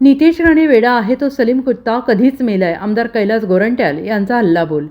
नितेश राणे वेडा आहे तो सलीम कुत्ता कधीच मेलाय. आमदार कैलास गोरंट्याल यांचा हल्लाबोल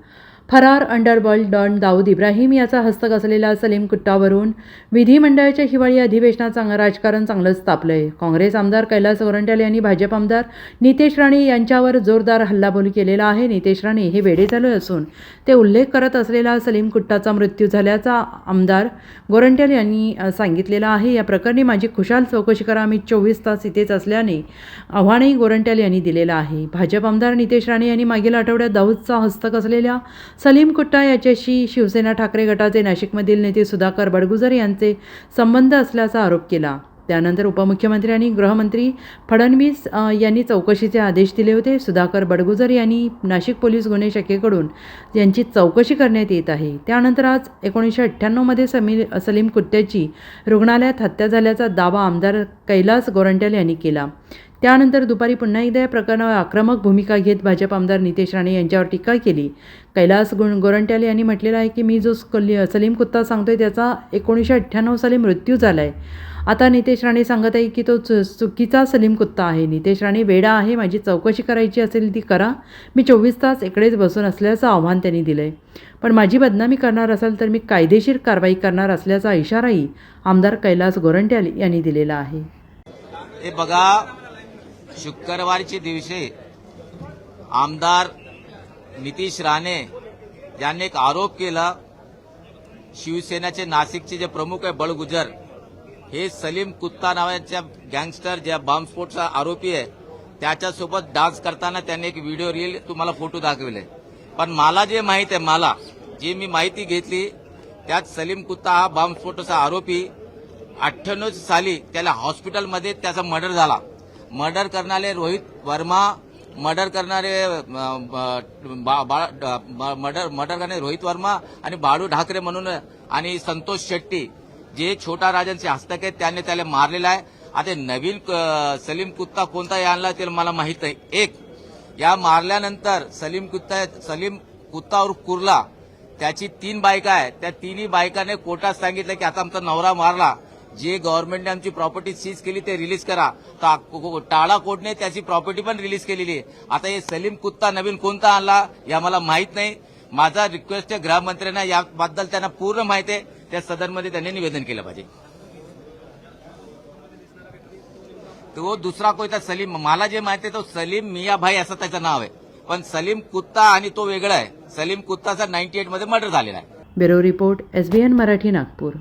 फरार अंडरवर्ल्ड डॉन दाऊद इब्राहिम याचा हस्तक असलेला सलीम कुट्टावरून विधिमंडळाच्या हिवाळी अधिवेशनात राजकारण चांगलंच आहे काँग्रेस आमदार कैलास गोरंट्याल यांनी भाजप आमदार नितेश राणे यांच्यावर जोरदार हल्लाबोल केलेला आहे. नितेश राणे हे वेडे झाले असून ते उल्लेख करत असलेला सलीम कुट्टाचा मृत्यू झाल्याचा आमदार गोरंट्याल यांनी सांगितलेला आहे. या प्रकरणी माझी खुशाल चौकशी करा. मी चोवीस तास इथेच असल्याने आव्हानही गोरंट्याल यांनी दिलेलं आहे. भाजप आमदार नितेश राणे यांनी मागील आठवड्यात दाऊदचा हस्तक असलेल्या सलीम कुट्टा याच्याशी शिवसेना ठाकरे गटाचे नाशिकमधील नेते सुधाकर बडगुजर यांचे संबंध असल्याचा आरोप केला. त्यानंतर उपमुख्यमंत्री आणि गृहमंत्री फडणवीस यांनी चौकशीचे आदेश दिले होते. सुधाकर बडगुजर यांनी नाशिक पोलीस गुन्हे शाखेकडून यांची चौकशी करण्यात येत आहे. त्यानंतर आज एकोणीसशे अठ्ठ्याण्णवमध्ये समी सलीम कुट्ट्याची रुग्णालयात हत्या झाल्याचा दावा आमदार कैलास गोरंट्याल यांनी केला. त्यानंतर दुपारी पुन्हा एकदा या प्रकरणावर आक्रमक भूमिका घेत भाजप आमदार नितेश राणे यांच्यावर टीका केली. कैलास गो गोरंट्याल यांनी म्हटलेलं आहे की मी जो स्कली- सलीम कुत्ता सांगतोय त्याचा एकोणीसशे अठ्ठ्याण्णव साली मृत्यू झाला आहे आता नितेश राणे सांगत आहे की तो चुकीचा सलीम कुत्ता आहे. नितेश राणे वेडा आहे माझी चौकशी करायची असेल ती करा. मी चोवीस तास इकडेच बसून असल्याचं आव्हान त्यांनी दिलं आहे पण माझी बदनामी करणार असाल तर मी कायदेशीर कारवाई करणार असल्याचा इशाराही आमदार कैलास गोरंट्याल यांनी दिलेला आहे. हे बघा शुक्रवारच्या दिवशी आमदार नितीश राणे यांनी एक आरोप केला शिवसेनेचे नाशिकचे जे प्रमुख आहे बळगुजर हे सलीम कुत्ता नावाच्या गँगस्टर ज्या बॉम्बस्फोटचा आरोपी आहे त्याच्यासोबत डान्स करताना त्यांनी एक व्हिडिओ रील तुम्हाला फोटो दाखविले. पण मला जे माहीत आहे मला जी मी माहिती घेतली त्यात सलीम कुत्ता हा बॉम्बस्फोटाचा आरोपी अठ्ठ्याण्णव साली त्याला हॉस्पिटलमध्ये त्याचा मर्डर झाला. मर्डर करणारे रोहित वर्मा मर्डर करणारे बा- ब- मर्डर मर्डर करणारे रोहित वर्मा आणि बाळू ढाकरे म्हणून आणि संतोष शेट्टी जे छोटा राजांचे हस्तक आहेत त्यांनी त्याला मारलेला आहे. आता नवीन सलीम कुत्ता कोणता आणला ते मला माहीत नाही. एक या मारल्यानंतर सलीम कुत्ता सलीम कुत्तावर कुरला. त्याची तीन बायका आहे त्या तिन्ही बायकाने कोर्टात सांगितलं की आता आमचा नवरा मारला. जे गव्हर्नमेंटने आमची प्रॉपर्टी सीज केली ते रिलीज करा. टाळा कोर्टने त्याची प्रॉपर्टी पण रिलीज केलेली आहे. आता हे सलीम कुत्ता नवीन कोणता आणला या मला माहीत नाही. माझा रिक्वेस्ट आहे गृहमंत्र्यांना याबद्दल त्यांना पूर्ण माहिती आहे. त्या सदनमध्ये त्यांनी निवेदन केलं पाहिजे. तो दुसरा कोणता सलीम मला जे माहिती आहे तो सलीम मियाभाई असं त्याचं नाव आहे. पण सलीम कुत्ता आणि तो वेगळा आहे. सलीम कुत्ताचा नाईन्टी एटमध्ये मर्डर झालेला आहे. Bureau report S B N Marathi Nagpur.